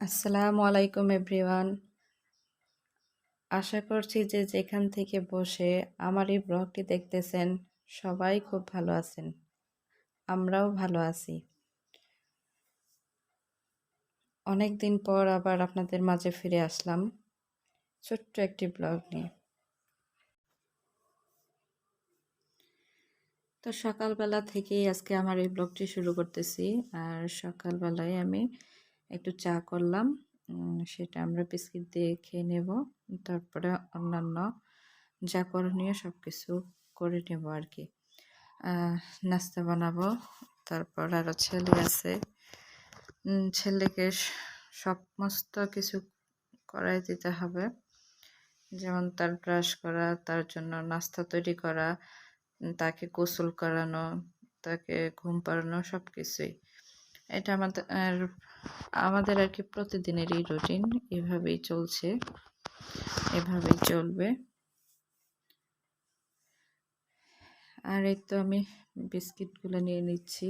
আসসালামু আলাইকুম এভরিওয়ান। আশা করছি যে যেখান থেকে বসে আমার এই ব্লগটি দেখতেছেন সবাই খুব ভালো আছেন। আমরাও ভালো আছি। অনেক দিন পর আবার আপনাদের মাঝে ফিরে আসলাম ছোট্ট একটি ব্লগ নিয়ে। তো সকালবেলা থেকেই আজকে আমার এই ব্লগটি শুরু করতেছি, আর সকালবেলায় আমি একটু চা করলাম সেটা আমরা বিস্কিট দিয়ে খেয়ে নেব। তারপরে অন্যান্য যা করণীয় সব কিছু করে নেব আর কি নাস্তা বানাবো, তারপর আরও ছেলে আছে। ছেলেকে সমস্ত কিছু করাই দিতে হবে। যেমন তার ব্রাশ করা, তার জন্য নাস্তা তৈরি করা, তাকে গোসল করানো, তাকে ঘুম পাড়ানো সব কিছুই এটা আমাদের আমাদের আর কি প্রতিদিনেরই রুটিন এভাবেই চলছে, এভাবেই চলবে। আর এই তো আমি বিস্কিটগুলো নিয়ে নিচ্ছি।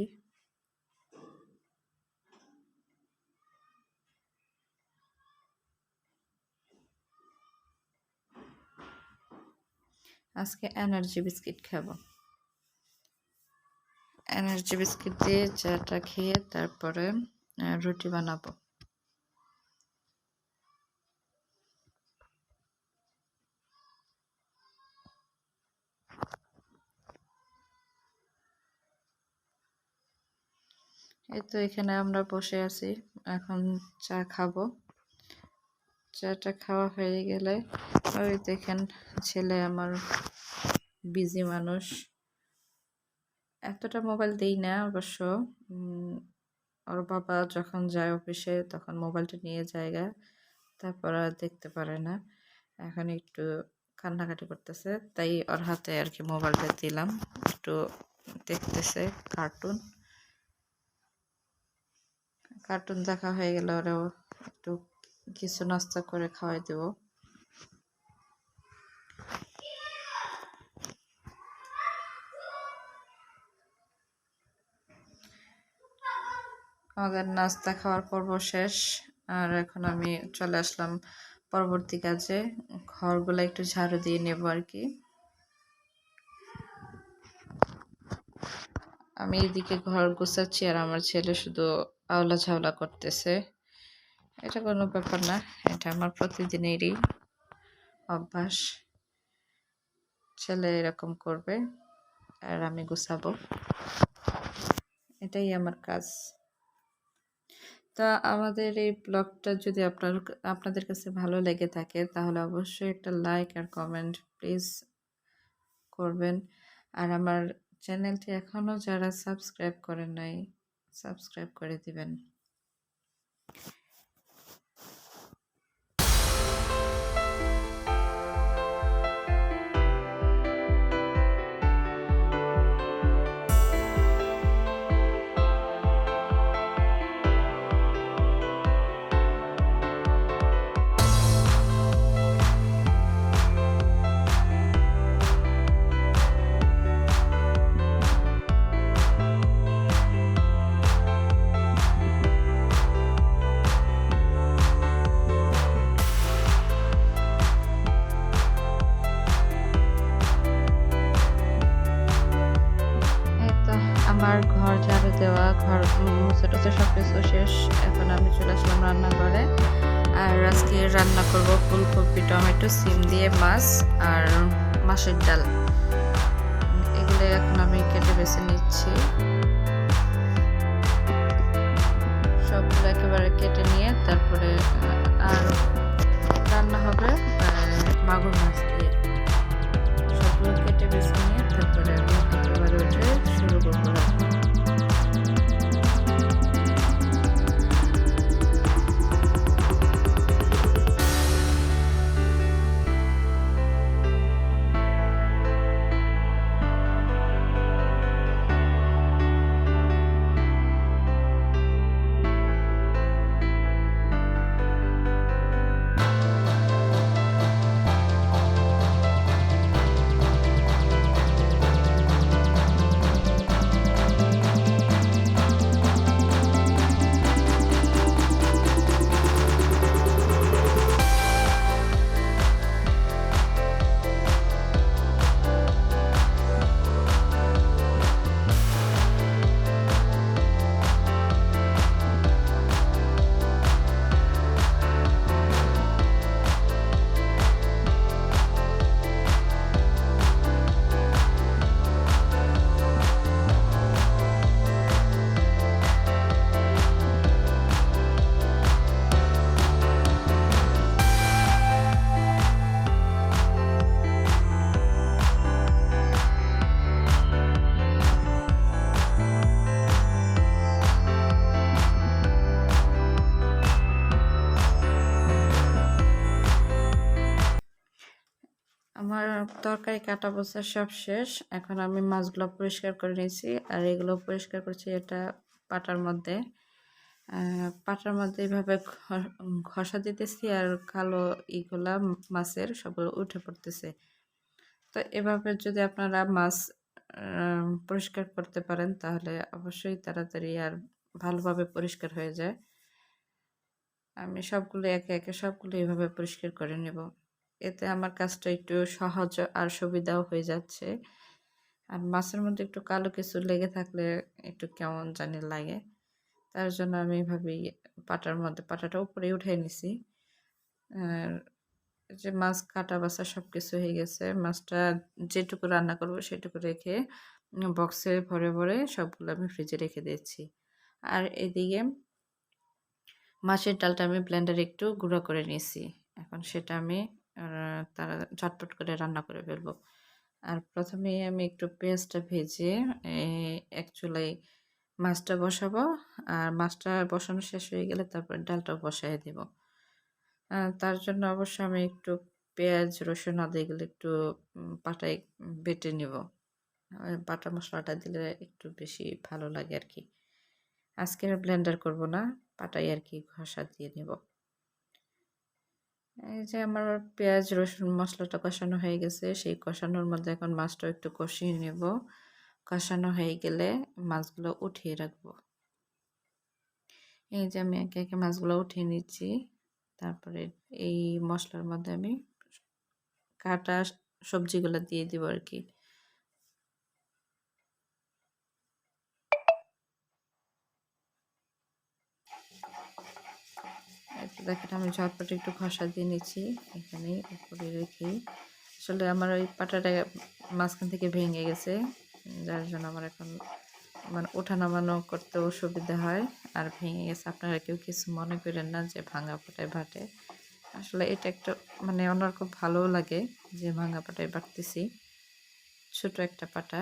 আজকে এনার্জি বিস্কিট খাব। এনার্জি বিস্কিট দিয়ে চাটা খেয়ে তারপরে রুটি বানাবো। এই তো এখানে আমরা বসে আছি, এখন চা খাব। চাটা খাওয়া হয়ে গেলে, ওই দেখেন ছেলে আমার বিজি মানুষ। এতটা মোবাইল দেই না অবশ্য। ওর বাবা যখন যায় অফিসে তখন মোবাইলটা নিয়ে জায়গা তারপর আর দেখতে পারে না। এখন একটু কান্নাকাটি করতেছে, তাই ওর হাতে আর কি মোবাইলটা দিলাম। একটু দেখতেছে কার্টুন কার্টুন দেখা হয়ে গেলে ওরাও একটু কিছু নাস্তা করে খাওয়াই দেবো। আমাদের নাস্তা খাওয়ার পর্ব শেষ। আর এখন আমি চলে আসলাম পরবর্তী কাজে। ঘরগুলো একটু ঝাড়ু দিয়ে নেব আর কি। আমি এদিকে ঘর গুছাচ্ছি আর আমার ছেলে শুধু আওলা ঝাওলা করতেছে। এটা কোনো ব্যাপার না, এটা আমার প্রতিদিনেরই অভ্যাস। ছেলে এরকম করবে, আর আমি গুছাবো। এটাই আমার কাজ। তা আমাদের এই ব্লগটা যদি আপনার আপনাদের কাছে ভালো লেগে থাকে, তাহলে অবশ্যই একটা লাইক আর কমেন্ট প্লিজ করবেন। আর আমার চ্যানেলটি এখনও যারা সাবস্ক্রাইব করেন নাই সাবস্ক্রাইব করে দিবেন। সব কিছু শেষ। এখন আমি চলে আসলাম রান্নাঘরে। আর আজকে রান্না করব ফুলকপি, টমেটো, সিম দিয়ে মাছ আর মাছের ডাল। এগুলো এখন আমি কেটে বেছে নিচ্ছি। সবগুলো একেবারে কেটে নিয়ে তারপরে আর রান্না হবে মাগুর মাছ দিয়ে। সবগুলো কেটে বেছে নিয়ে তারপরে আহ, তরকারি কাটা বসা সব শেষ। এখন আমি মাছগুলো পরিষ্কার করে নিয়েছি আর এগুলো পরিষ্কার করছি এটা পাটার মধ্যে। পাটার মধ্যে এইভাবে ঘষা দিতেছি আর কালো ইগুলা মাছের সবগুলো উঠে পড়তেছে। তো এভাবে যদি আপনারা মাছ পরিষ্কার করতে পারেন তাহলে অবশ্যই তাড়াতাড়ি আর ভালোভাবে পরিষ্কার হয়ে যায়। আমি সবগুলো একে একে সবগুলো এইভাবে পরিষ্কার করে নেব। এতে আমার কাজটা একটু সহজ আর সুবিধাও হয়ে যাচ্ছে। আর মাছের মধ্যে একটু কালো কিছু লেগে থাকলে একটু কেমন জানি লাগে। তার জন্য আমি ভাবি পাটার মধ্যে, পাটাটা উপরে উঠে নিছি। আর যে মাছ কাটা, বাছা সব কিছু হয়ে গেছে, মাছটা যেটুকু রান্না করব সেটুকু রেখে বক্সে ভরে ভরে সবগুলো আমি ফ্রিজে রেখে দিয়েছি। আর এদিকে মাছের ডালটা আমি ব্লেন্ডারে একটু গুঁড়ো করে নিয়েছি। এখন সেটা আমি তারা ঝটপট করে রান্না করে ফেলব। আর প্রথমে আমি একটু পেঁয়াজটা ভেজে চুলায় মাছটা বসাবো। আর মাছটা বসানো শেষ হয়ে গেলে তারপর ডালটা বসাই দেব। তার জন্য অবশ্য আমি একটু পেঁয়াজ, রসুন, আদা এগুলো একটু পাটায় বেটে নিব। বাটা মশলাটা দিলে একটু বেশি ভালো লাগে আর কি। আজকে ব্লেন্ডার করব না পাটাই আর কি ঘষা দিয়ে নেব। এই যে আমার পেঁয়াজ, রসুন মশলাটা কষানো হয়ে গেছে, সেই কষানোর মধ্যে এখন মাছটা একটু কষিয়ে নেব। কষানো হয়ে গেলে মাছগুলো উঠিয়ে রাখব। এই যে আমি একে একে মাছগুলো উঠিয়ে নিচ্ছি। তারপরে এই মশলার মধ্যে আমি কাটা সবজিগুলো দিয়ে দিব আর কি। দেখেন আমি ঝটপট একটু ঘষা দিয়ে নিচ্ছি এখানে উপরে রেখে। আসলে আমার ওই পাটাটা মাঝখান থেকে ভেঙে গেছে, যার জন্য আমার এখন মানে ওঠা নামানো করতেও সুবিধা হয় আর ভেঙে গেছে। আপনারা কেউ কিছু মনে করেন না যে ভাঙা পাটায় বাটে আসলে এটা একটা মানে খুব ভালোও লাগে যে ভাঙা পাটায় বাটতেছি ছোট একটা পাটা।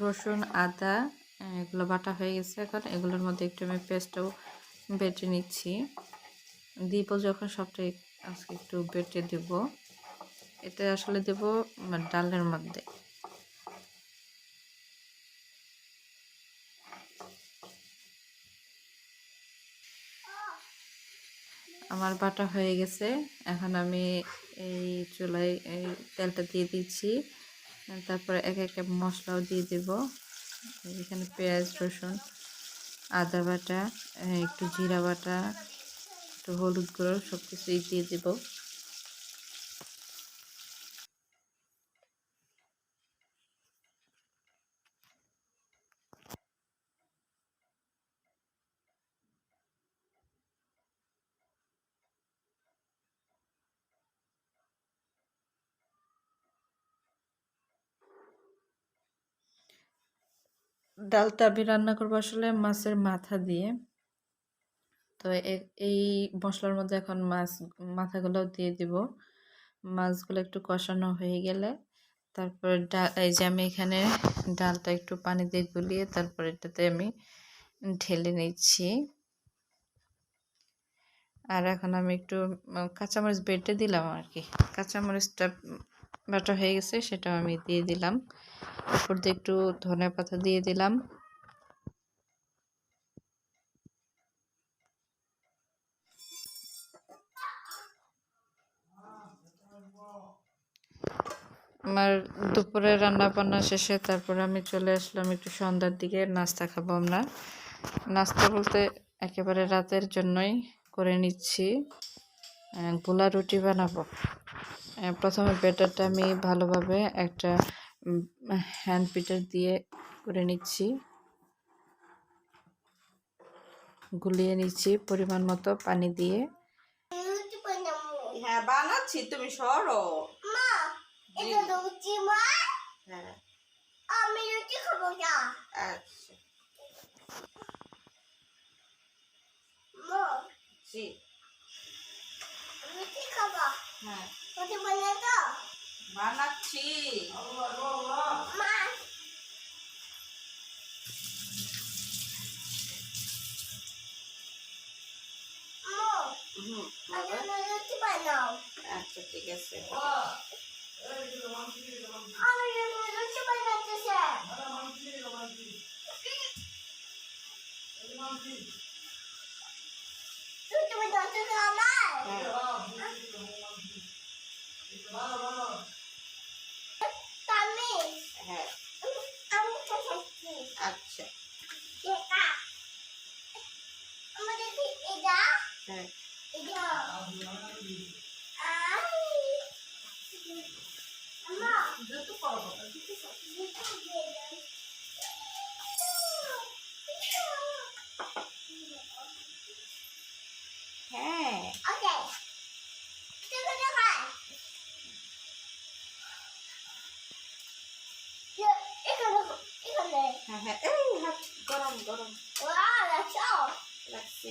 রসুন, আদা এগুলো বাটা হয়ে গেছে এখন। এগুলোর মধ্যে একটু আমি পেস্টটাও বেটে নিচ্ছি। দিব যখন সবটাই আজকে একটু বেটে দেব। এটা আসলে দেব ডালের মধ্যে। আমার বাটা হয়ে গেছে। এখন আমি এই চুলায় এই তেলটা দিয়ে দিচ্ছি। তারপরে এক এক মশলাও দিয়ে দেব। এখানে পেঁয়াজ, রসুন, আদা বাটা একটু জিরা বাটা, একটু হলুদ গুঁড়ো সব কিছুই দিয়ে দেব। ডালটা আমি রান্না করব আসলে মাছের মাথা দিয়ে। তো এই মশলার মধ্যে এখন মাছ, মাথাগুলো দিয়ে দিব। মাছগুলো একটু কষানো হয়ে গেলে তারপরে ডাল এই যে আমি এখানে ডালটা একটু পানি দিয়ে গুলিয়ে তারপর এটাতে আমি ঢেলে নিচ্ছি। আর এখন আমি একটু কাঁচামরিচ বেটে দিলাম আর কি। কাঁচামরিচটা বাটা হয়ে গেছে, সেটাও আমি দিয়ে দিলাম। উপর একটু ধনে পাতা দিয়ে দিলাম। আমার দুপুরে রান্না বান্না শেষে তারপরে আমি চলে আসলাম একটু সন্ধ্যার দিকে, নাস্তা খাব আমরা। নাস্তা বলতে একেবারে রাতের জন্যই করে নিচ্ছি। গোলা রুটি বানাবো। প্রথমে ব্যাটারটা আমি ভালোভাবে একটা হ্যান্ড পিটার দিয়ে করে নিচ্ছি। গুলিয়ে নিচ্ছি পরিমাণ মতো পানি দিয়ে। হ্যাঁ বানাচ্ছি তুমি সরো। মা এটা মা। হ্যাঁ। আমি রুটি খাব না আচ্ছা মা জি রুটি বানাতো বানাও আচ্ছা ঠিক আছে। রুটি বানাতে আমার Deh. হ্যাঁ হ্যাঁ এই হাত গরম গরম. লাগছি.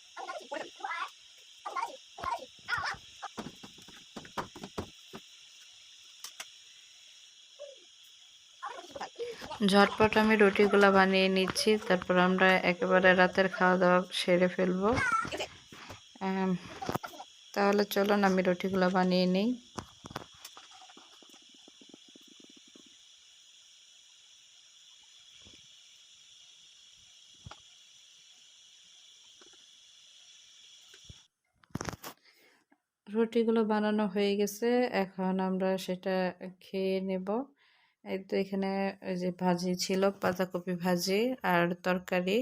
ঝটপট আমি রুটিগুলো বানিয়ে নিচ্ছি, তারপর আমরা একেবারে রাতের খাওয়া দাওয়া সেরে ফেলব। তাহলে চলুন আমি রুটিগুলো বানিয়ে নিই। রুটিগুলো বানানো হয়ে গেছে, এখন আমরা সেটা খেয়ে নেব। এই তো এখানে ওই যে ভাজি ছিল পাতাকপি ভাজি আর তরকারি,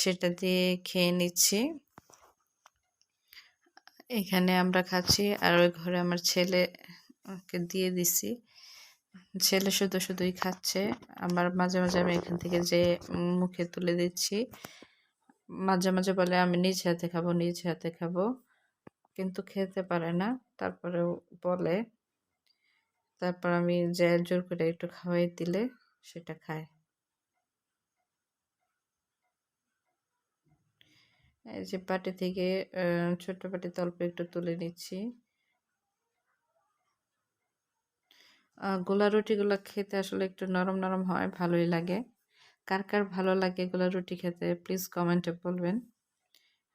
সেটা দিয়ে খেয়ে নিচ্ছি। এখানে আমরা খাচ্ছি আর ওই ঘরে আমার ছেলেকে দিয়ে দিছি। ছেলে শুধু শুধুই খাচ্ছে। আমার মাঝে মাঝে আমি এখান থেকে যে মুখে তুলে দিচ্ছি, মাঝে মাঝে বলে, আমি নিজ হাতে খাব, নিজ হাতে খাব। কিন্তু খেতে পারে না। তারপরেও বলে তারপর আমি যে জোর করে একটু খাওয়াই দিলে সেটা খায়। এই যে পাটি থেকে আহ, ছোট্ট পাটিতে অল্প একটু তুলে নিচ্ছি। গোলা রুটিগুলো খেতে আসলে একটু নরম নরম হয় ভালোই লাগে। কার কার ভালো লাগে গোলা রুটি খেতে প্লিজ কমেন্টে বলবেন।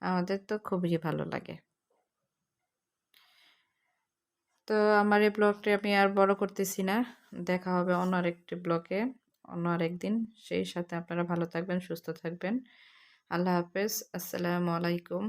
আমাদের তো খুবই ভালো লাগে। তো আমার এই ব্লগটি আমি আর বড় করতেছি না। দেখা হবে অন্য আরেকটি ব্লগে, অন্য আরেকদিন। সেই সাথে আপনারা ভালো থাকবেন, সুস্থ থাকবেন। আল্লাহ হাফেজ। আসসালামু আলাইকুম।